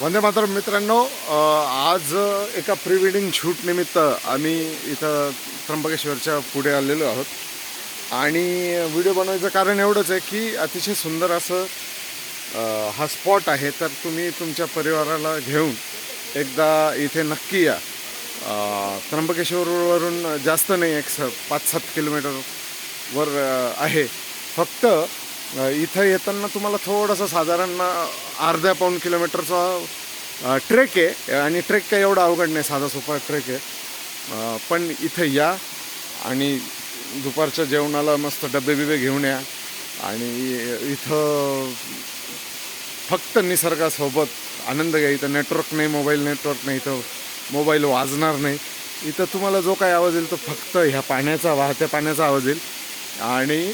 वंदे मातरम मित्रांनो आज एका प्री वेडिंग शूटनिमित्त आम्ही इथं त्र्यंबकेश्वरच्या पुढे आलेलो आहोत. आणि व्हिडिओ बनवायचं कारण एवढंच आहे की अतिशय सुंदर असं हा स्पॉट आहे. तर तुम्ही तुमच्या परिवाराला घेऊन एकदा इथे नक्की या. त्र्यंबकेश्वरवरून जास्त नाही एक स पाच सात किलोमीटरवर आहे. फक्त इथं येताना तुम्हाला थोडंसं साधारण अर्ध्या पाऊण किलोमीटरचा ट्रेक आहे. आणि ट्रेक काही एवढा अवघड नाही. साधा सोपा ट्रेक आहे. पण इथं या आणि दुपारच्या जेवणाला मस्त डबे बिबे घेऊन या. आणि इथं फक्त निसर्गासोबत आनंद घ्या. इथं नेटवर्क नाही मोबाईल नेटवर्क नाही इथं मोबाईल वाजणार नाही. इथं तुम्हाला जो काही आवाज येईल तो फक्त ह्या पाण्याचा वाहत्या पाण्याचा आवाज येईल. आणि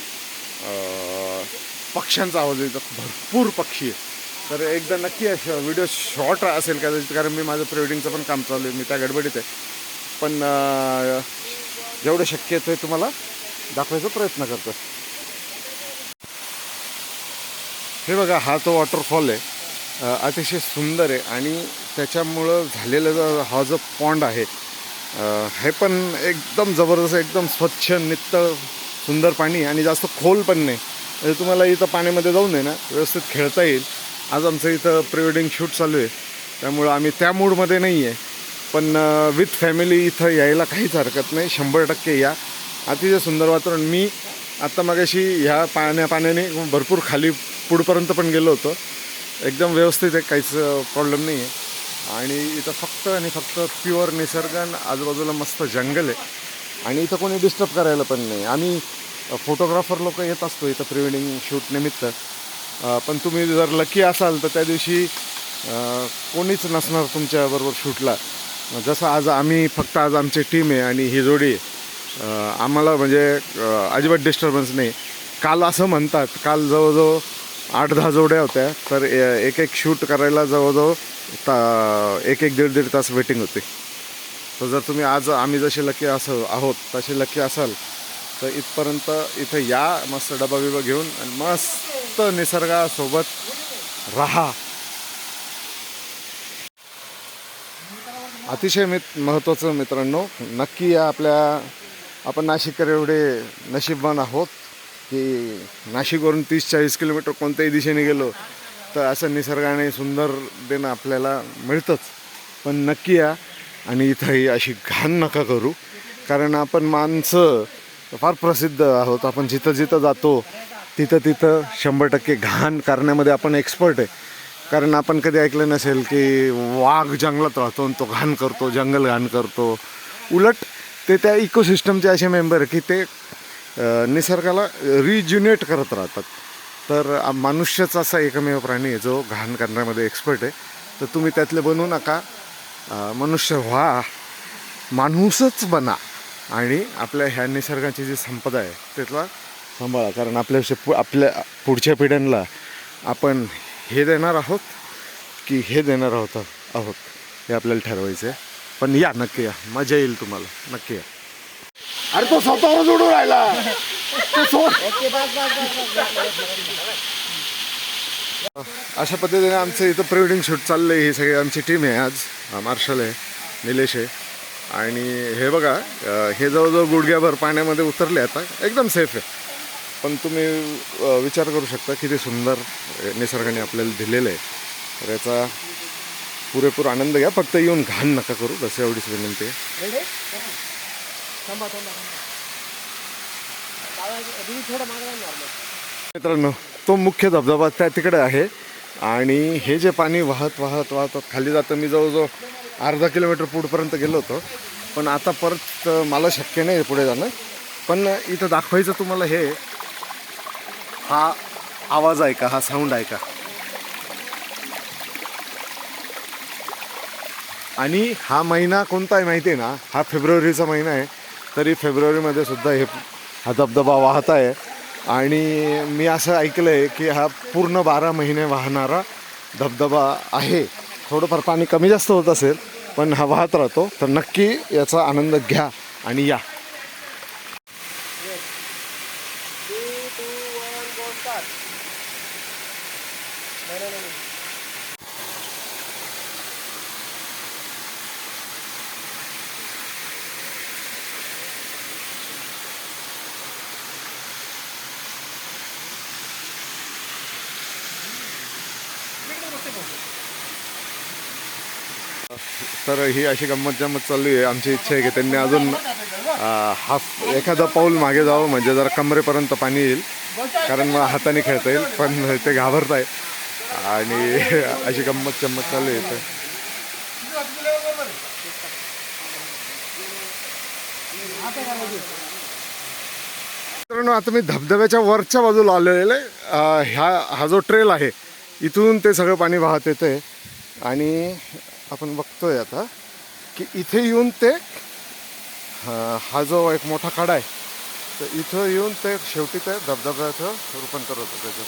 पक्ष्यांचा आवाज येतो. भरपूर पक्षी आहे तर एकदा नक्की व्हिडिओ शॉर्ट असेल कदाचित कारण मी माझं प्रिवेडिंगचं पण काम चालू आहे. मी त्या गडबडीत आहे. पण जेवढं शक्य आहे ते तुम्हाला दाखवायचा प्रयत्न करतो हे बघा हा तो वॉटरफॉल आहे. अतिशय सुंदर आहे आणि त्याच्यामुळं झालेला जो हा जो पॉन्ड आहे हे पण एकदम जबरदस्त एकदम स्वच्छ नित्त सुंदर पाणी आणि जास्त खोल पण नाही. म्हणजे तुम्हाला इथं पाण्यामध्ये जाऊन आहे ना व्यवस्थित खेळता येईल. आज आमचं इथं प्री वेडिंग शूट चालू आहे. त्यामुळं आम्ही त्या मूडमध्ये नाही आहे. पण विथ फॅमिली इथं यायला काहीच हरकत नाही. शंभर टक्के या. अतिशय सुंदर वातावरण. मी आत्ता मागाशी ह्या पाण्या पाण्याने भरपूर खाली पुढपर्यंत पण गेलो होतो. एकदम व्यवस्थित आहे. काहीच प्रॉब्लेम नाही आहे. आणि इथं फक्त आणि फक्त प्युअर निसर्ग आणि आजूबाजूला मस्त जंगल आहे. आणि इथं कोणी डिस्टर्ब करायला पण नाही. आम्ही फोटोग्राफर लोक येत असतो इथं प्री वेडिंग शूट निमित्त पण तुम्ही जर लकी असाल तर त्या दिवशी कोणीच नसणार तुमच्याबरोबर शूटला जसं आज आम्ही फक्त आज आमची टीम आहे आणि ही जोडी आहे. आम्हाला म्हणजे अजिबात डिस्टर्बन्स नाही. काल असं म्हणतात काल जवळजवळ आठ दहा जोड्या होत्या तर ए- एक एक शूट करायला जवळजवळ ता एक एक दीड दीड तास वेटिंग होती. तर जर तुम्ही आज आम्ही जसे लकी असं आहोत तसे लकी असाल तर इथपर्यंत इथं या मस्त डबा बिबा घेऊन आणि मस्त निसर्गासोबत राहा. अतिशय मित महत्त्वाचं मित्रांनो नक्की या आपल्या आपण नाशिककर एवढे नशीबवान आहोत की नाशिकवरून तीस चाळीस किलोमीटर कोणत्याही दिशेने गेलो तर असं निसर्गाने सुंदर देणं आपल्याला मिळतंच. पण नक्की या आणि इथं ही अशी घाण नका करू. कारण आपण माणसं फार प्रसिद्ध आहोत. आपण जिथं जिथं जातो तिथं तिथं शंभर टक्के घाण करण्यामध्ये आपण एक्सपर्ट आहे. कारण आपण कधी ऐकलं नसेल की वाघ जंगलात राहतो आणि तो घाण करतो जंगल घाण करतो. उलट ते त्या इकोसिस्टमचे असे मेंबर की ते निसर्गाला रिज्युनेट करत राहतात. तर मनुष्यच असा एकमेव प्राणी आहे जो घाण करण्यामध्ये एक्सपर्ट आहे. तर तुम्ही त्यातले बनवू नका. मनुष्य व्हा. माणूसच बना. आणि आपल्या ह्या निसर्गाची जी संपदा आहे त्यातला सांभाळा. कारण आपल्या पु आपल्या पुढच्या पिढ्यांना आपण हे देणार आहोत की हे देणार आहोत आहोत हे आपल्याला ठरवायचं आहे पण या नक्की या. मजा येईल तुम्हाला. नक्की या. अरे तो स्वतःवर जोडून राहिला. तो अशा पद्धतीने आमचं इथं प्रिवेडिंग शूट चाललं आहे ही सगळी आमची टीम आहे आज. मार्शल आहे. निलेश आहे. आणि हे बघा हे जवळजवळ गुडघ्याभर पाण्यामध्ये उतरले आता. एकदम सेफ आहे. पण तुम्ही विचार करू शकता किती सुंदर निसर्गाने आपल्याला दिलेलं आहे. तर याचा पुरेपूर आनंद घ्या. फक्त येऊन घाण नका करू. बस एवढीच विनंती आहे. मित्रांनो तो मुख्य धबधबा त्या तिकडे आहे. आणि हे जे पाणी वाहत वाहत वाहत खाली जातं मी जवळजवळ अर्धा किलोमीटर पुढपर्यंत गेलो होतो. पण आता परत मला शक्य नाही पुढे जाणं. पण इथं दाखवायचं तुम्हाला हे हा आवाज ऐका हा साऊंड ऐका. आणि हा महिना कोणता आहे माहिती आहे ना? हा फेब्रुवारीचा महिना आहे. तरी फेब्रुवारीमध्ये सुद्धा हे हा धबधबा वाहत आहे. आणि मी असं ऐकलं आहे की हा पूर्ण बारा महिने वाहणारा धबधबा आहे. थोडंफार पाणी कमी जास्त होत असेल पण हा वाहत राहतो. तर नक्की याचा आनंद घ्या आणि या. तर ही अशी गंमत जम्मत चालू आहे. आमची इच्छा आहे की त्यांनी अजून हाफ एखादा पाऊल मागे जावं म्हणजे जरा कमरेपर्यंत पाणी येईल. कारण मला हाताने खेळता येईल पण ते घाबरत आहे आणि अशी गंमत जम्मत चालू आहे इथं. मित्रांनो आता मी धबधब्याच्या वरच्या बाजूला आलेले आहे. ह्या हा जो ट्रेल आहे इथून ते सगळं पाणी वाहत येते आणि आपण बघतोय आता की इथे येऊन ते हा जो एक मोठा खाडा आहे तर इथं येऊन ते शेवटी ते धबधब्याचं रूपांतर होतं त्याच्यात.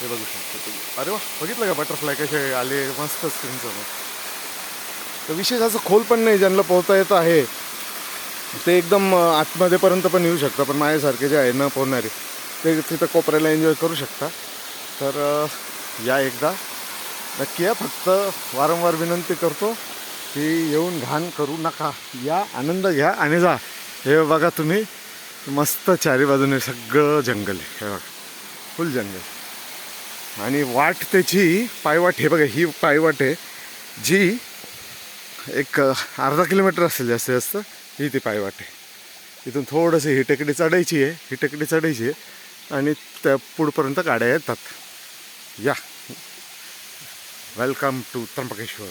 हे बघू शकतो तुम्ही. अरे वा बघितलं का बटरफ्लाय कसे आले? मस्त स्क्रीनसमोर तर विशेष असं खोल पण नाही ज्यांना पोहता येत आहे ते एकदम आतमध्येपर्यंत पण येऊ शकतं पण माझ्यासारखे जे आहे न पोहणारे ते तिथं कोपऱ्याला एन्जॉय करू शकता. तर या एकदा नक्की या फक्त वारंवार विनंती करतो की येऊन घाण करू नका. या आनंद घ्या आणि जा. हे बघा तुम्ही मस्त चारी बाजूने सगळं जंगल आहे. हे बघा फुल जंगल. आणि वाट त्याची पायवाट हे बघा ही पायवाट आहे. जी एक अर्धा किलोमीटर असेल जास्तीत जास्त ही ती पायवाट आहे. इथून थोडंसं ही टेकडी चढायची आहे. ही टेकडी चढायची आहे. आणि त्या पुढपर्यंत गाड्या येतात. या. वेलकम टू त्र्यंबकेश्वर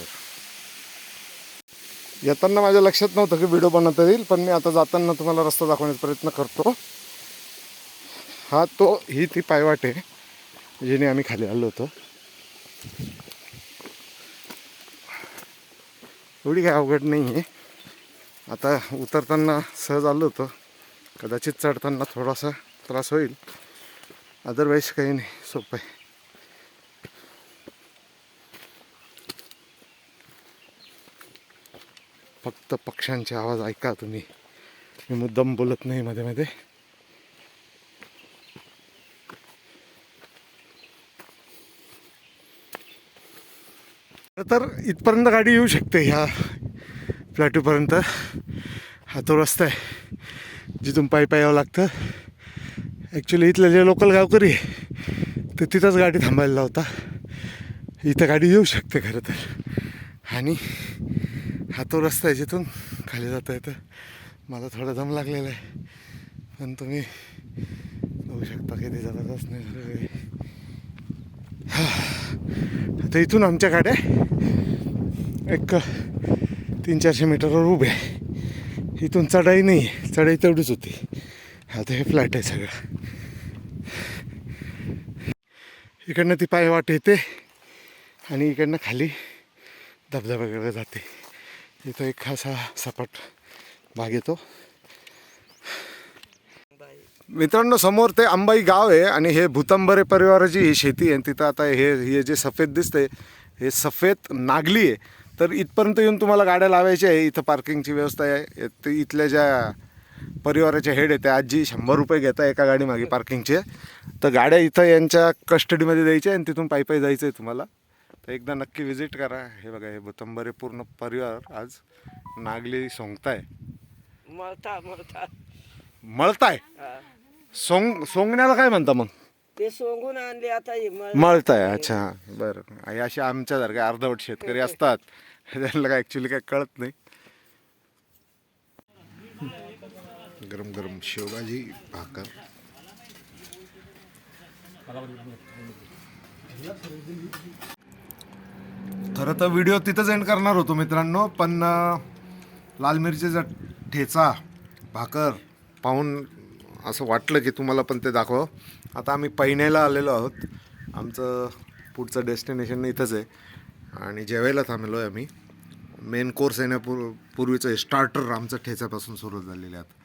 येताना माझ्या लक्षात नव्हतं की व्हिडिओ बनवता येईल पण मी आता जाताना तुम्हाला रस्ता दाखवण्याचा प्रयत्न करतो. हा तो ही ती पायवाट आहे जिने आम्ही खाली आलो होतो. एवढी काय अवघड नाही आहे आता उतरताना सहज आलो होतो. कदाचित चढताना थोडासा त्रास होईल. अदरवाईज काही नाही सोपं आहे. फक्त पक्ष्यांचे आवाज ऐका तुम्ही. मी मुद्दाम बोलत नाही मध्ये मध्ये. तर इथपर्यंत गाडी येऊ शकते ह्या प्लॅटूपर्यंत हा तो रस्ता आहे जिथून पायी पाय यावं लागतं. ॲक्च्युली इथले जे लोकल गावकरी तर ते तिथंच गाडी थांबायला लावता. इथं गाडी येऊ शकते खरं तर. आणि हा तो रस्ता आहे जिथून खाली जाता येतं. मला थोडा दम लागलेला आहे. पण तुम्ही बघू शकता किती जबरदस्त नाही आता इथून आमच्या गाड्या एक तीन चारशे मीटरवर उभे आहे. इथून चढाई नाही आहे. चढाई तेवढीच होती. आता हे फ्लॅट आहे सगळं. इकडनं ती पायवाट येते आणि इकडनं खाली धबधब्याकडे जाते. इथं एक असा सपाट भाग येतो मित्रांनो समोर ते अंबाई गाव आहे आणि हे भूतंबरे परिवाराची ही शेती आहे आणि तिथं आता हे हे जे सफेद दिसते हे सफेद नागली आहे. तर इथपर्यंत येऊन तुम्हाला गाड्या लावायच्या आहे. इथं पार्किंगची व्यवस्था आहे. ते इथल्या ज्या परिवाराचे हेड आहे त्या आजी शंभर रुपये घेता एका गाडी मागे पार्किंगचे तर गाड्या इथं यांच्या कस्टडीमध्ये द्यायच्या आणि तिथून पायी पायी जायचं आहे तुम्हाला. तर एकदा नक्की विजिट करा. हे बघा हे भूतंबरे पूर्ण परिवार आज नागली सोंगताय. मळता मळता. मळताय. सोंग सोंगण्याला काय म्हणता मग? ते सोंगून आणले आता हे मळ मळताय अच्छा. बरं. हे असे आमच्यासारखे अर्धवट शेतकरी असतात. त्यांना काय ॲक्च्युली काय कळत नाही. गरम गरम शेवभाजी भाकर. खरं तर व्हिडिओ तिथंच एंड करणार होतो मित्रांनो पण लाल मिरचीचा ठेचा भाकर पाहून असं वाटलं की तुम्हाला पण ते दाखवा आता आम्ही पैण्याला आलेलो आहोत. आमचं पुढचं डेस्टिनेशन इथंच आहे. आणि जेवायला थांबलो आहे आम्ही. मेन कोर्स येण्यापूर् पूर्वीचं स्टार्टर आमचं ठेच्यापासून सुरू झालेले आहेत